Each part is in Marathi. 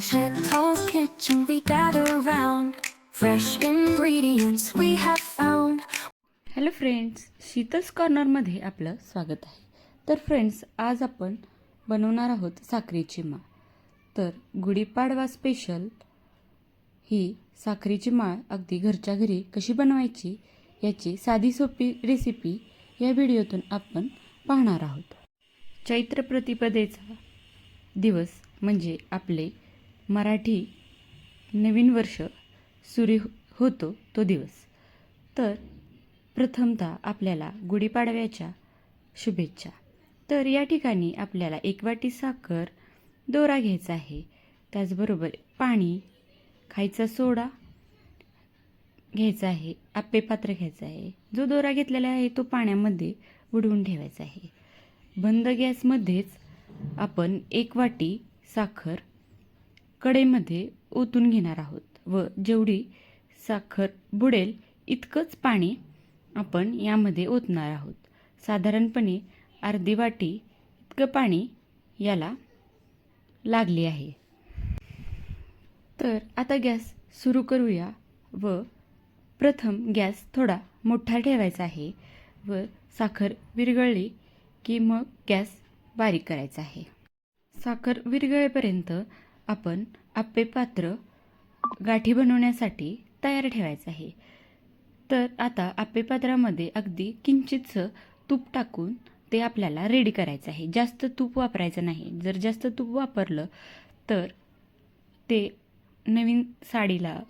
gentle kitchen we gather round. Fresh ingredients we have found. Hello friends Sheetal's कॉर्नरमध्ये आपलं स्वागत आहे तर फ्रेंड्स आज आपण बनवणार आहोत साखरेची माळ तर गुढीपाडवा स्पेशल ही साखरेची माळ अगदी घरच्या घरी कशी बनवायची याची साधी सोपी रेसिपी या व्हिडिओतून आपण पाहणार आहोत चैत्र प्रतिपदेचा दिवस म्हणजे आपले मराठी नवीन वर्ष सुरू होतो तो दिवस. तर प्रथमतः आपल्याला गुढीपाडव्याच्या शुभेच्छा. तर या ठिकाणी आपल्याला एक वाटी साखर दोरा घ्यायचा आहे. त्याचबरोबर पाणी खायचा सोडा घ्यायचा आहे आप्पे पात्र घ्यायचं आहे. जो दोरा घेतलेला आहे तो पाण्यामध्ये बुडवून ठेवायचा आहे. बंद गॅसमध्येच आपण एक वाटी साखर कडेमध्ये ओतून घेणार आहोत व जेवढी साखर बुडेल इतकंच पाणी आपण यामध्ये ओतणार आहोत. साधारणपणे अर्धी वाटी इतकं पाणी याला लागले आहे. तर आता गॅस सुरू करूया व प्रथम गॅस थोडा मोठा ठेवायचा आहे व साखर विरघळली की मग गॅस बारीक करायचा आहे. साखर विरघळेपर्यंत आपण आप्पे पात्र गाठी बनवण्यासाठी तयार ठेवायचं आहे. तर आता आप्पे पात्रामध्ये अगदी किंचितसं तूप टाकून ते आपल्याला रेडी करायचं आहे. जास्त तूप वापरायचं नाही. जर जास्त तूप वापरलं तर ते नवीन साडीला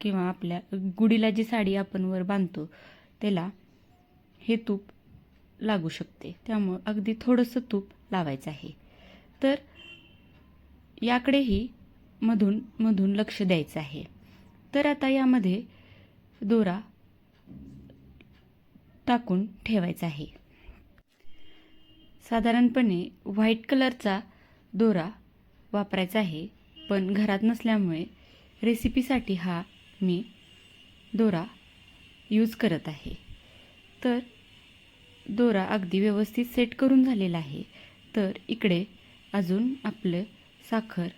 किंवा आपल्या गुढीला जी साडी आपण वर बांधतो त्याला हे तूप लागू शकते. त्यामुळं अगदी थोडंसं तूप लावायचं आहे. तर याकडेही मधून मधून लक्ष द्यायचं आहे. तर आता यामध्ये दोरा टाकून ठेवायचा आहे. साधारणपणे व्हाईट कलरचा दोरा वापरायचा आहे पण घरात नसल्यामुळे रेसिपीसाठी हा मी दोरा यूज करत आहे. तर दोरा अगदी व्यवस्थित सेट करून झालेला आहे. तर इकडे अजून आपलं साखर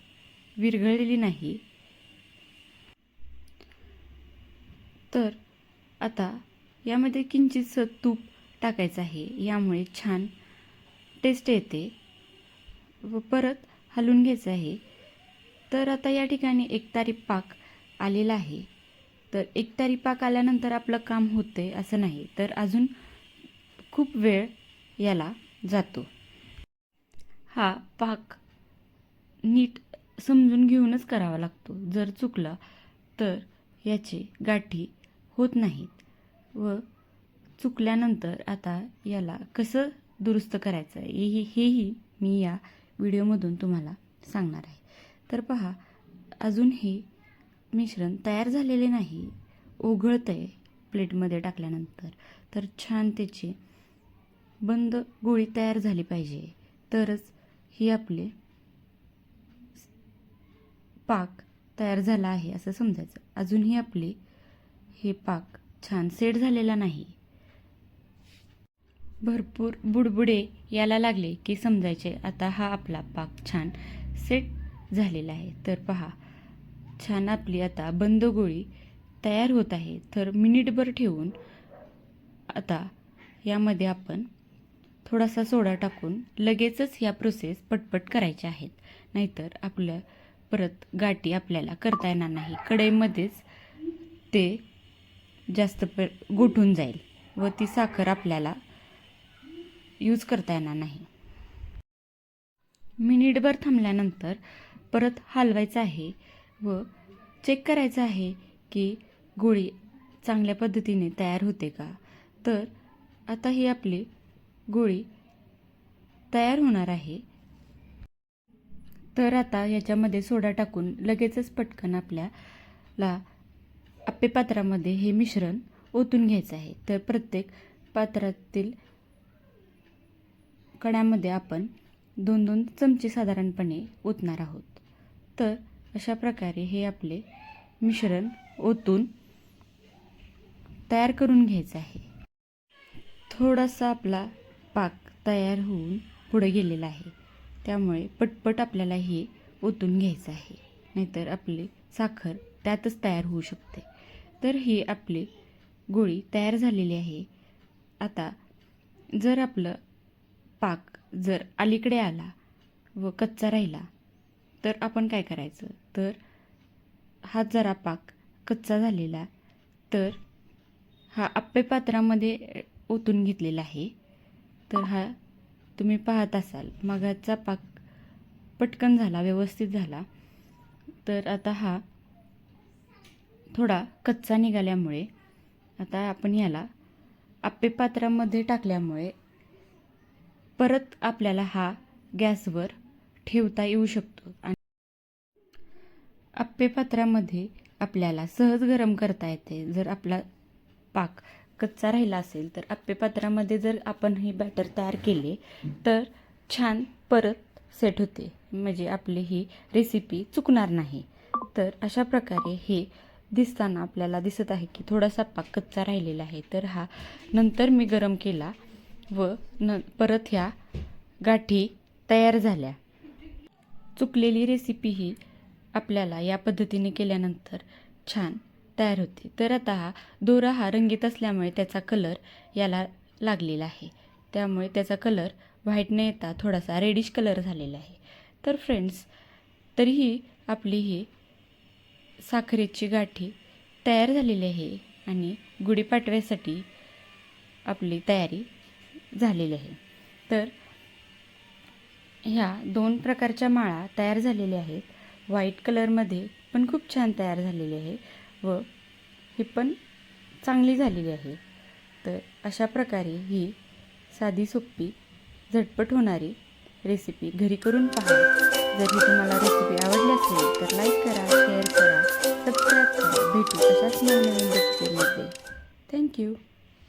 विरघळलेली नाही. तर आता यामध्ये किंचितसं तूप टाकायचं आहे. यामुळे छान टेस्ट येते. व परत हलवून घ्यायचं आहे. तर आता या ठिकाणी एकतारी पाक आलेला आहे. तर एकतारी पाक आल्यानंतर आपलं काम होते असं नाही. तर अजून खूप वेळ याला जातो. हा पाक नीट समजून घेऊनच करावा लागतो. जर चुकला तर याचे गाठी होत नाहीत व चुकल्यानंतर आता याला कसं दुरुस्त करायचं आहे? हे हेही मी या व्हिडिओमधून तुम्हाला सांगणार आहे. तर पहा अजून हे मिश्रण तयार झालेले नाही. ओघळतं आहे प्लेटमध्ये टाकल्यानंतर. तर छान त्याची बंद गोळी तयार झाली पाहिजे. तरच ही आपले पाक तयार झाला आहे असं समजायचं. अजूनही आपले हे पाक छान सेट झालेला नाही. भरपूर बुडबुडे याला लागले की समजायचे आता हा आपला पाक छान सेट झालेला आहे. तर पहा छान आपली आता बंद गोळी तयार होत आहे. तर मिनिटभर ठेवून आता यामध्ये आपण थोडासा सोडा टाकून लगेचच या प्रोसेस पटपट करायच्या आहेत. नाहीतर आपलं परत गाठी आपल्याला करता येणार नाही. कढईमध्येच ते जास्त प गोठून जाईल व ती साखर आपल्याला यूज करता येणार नाही. मिनिटभर थांबल्यानंतर परत हलवायचं आहे व चेक करायचं आहे की गोळी चांगल्या पद्धतीने तयार होते का. तर आता ही आपली गोळी तयार होणार आहे. तर आता याच्यामध्ये सोडा टाकून लगेचच पटकन आपल्याला आप्पे पात्रामध्ये हे मिश्रण ओतून घ्यायचं आहे. तर प्रत्येक पात्रातील कण्यामध्ये आपण दोन दोन चमचे साधारणपणे ओतणार आहोत. तर अशा प्रकारे हे आपले मिश्रण ओतून तयार करून घ्यायचं आहे. थोडासा आपला पाक तयार होऊन पुढे गेलेला आहे. त्यामुळे पटपट आपल्याला हे ओतून घ्यायचं आहे. नाहीतर आपली साखर त्यातच तयार होऊ शकते. तर ही आपली गोळी तयार झालेली आहे. आता जर आपलं पाक जर अलीकडे आला व कच्चा राहिला तर आपण काय करायचं? तर हा जरा पाक कच्चा झालेला तर हा आप्पे पात्रामध्ये ओतून घेतलेला आहे. तर हा तुम्ही पाहत असाल. मगाचा पाक पटकन झाला व्यवस्थित झाला. तर आता हा थोडा कच्चा निघाल्यामुळे आता आपण याला आप्पे पात्रामध्ये टाकल्यामुळे परत आपल्याला हा गॅसवर ठेवता येऊ शकतो. आणि आप्पे पात्रामध्ये आपल्याला सहज गरम करता येते. जर आपला पाक कच्चा राहिला असेल तर आप्पे पात्रामध्ये जर आपण हे बॅटर तयार केले तर छान परत सेट होते. म्हणजे आपली ही रेसिपी चुकणार नाही. तर अशा प्रकारे हे दिसताना आपल्याला दिसत आहे की थोडासा पाक कच्चा राहिलेला आहे. तर हा नंतर मी गरम केला व न परत ह्या गाठी तयार झाल्या. चुकलेली रेसिपी ही आपल्याला या पद्धतीने केल्यानंतर छान तयार होते. तर आता हा दोरा हा रंगीत असल्यामुळे त्याचा कलर याला लागलेला आहे. त्यामुळे त्याचा कलर व्हाईट न येता थोडासा रेडिश कलर झालेला आहे. तर फ्रेंड्स तरीही आपली ही साखरेची गाठी तयार झालेली आहे आणि गुढीपाडव्यासाठी आपली तयारी झालेली आहे. तर ह्या दोन प्रकारच्या माळा तयार झालेल्या आहेत. व्हाईट कलरमध्ये पण खूप छान तयार झालेली आहे. व ही पण चांगली झालेली आहे. तर अशा प्रकारे ही साधी सोपी झटपट होणारी रेसिपी घरी करून पहा. जर ही तुम्हाला रेसिपी आवडली असेल तर लाईक करा शेअर करा सबस्क्राईब करा. भेटू अशाच नवनवीन रेसिपीमध्ये थँक्यू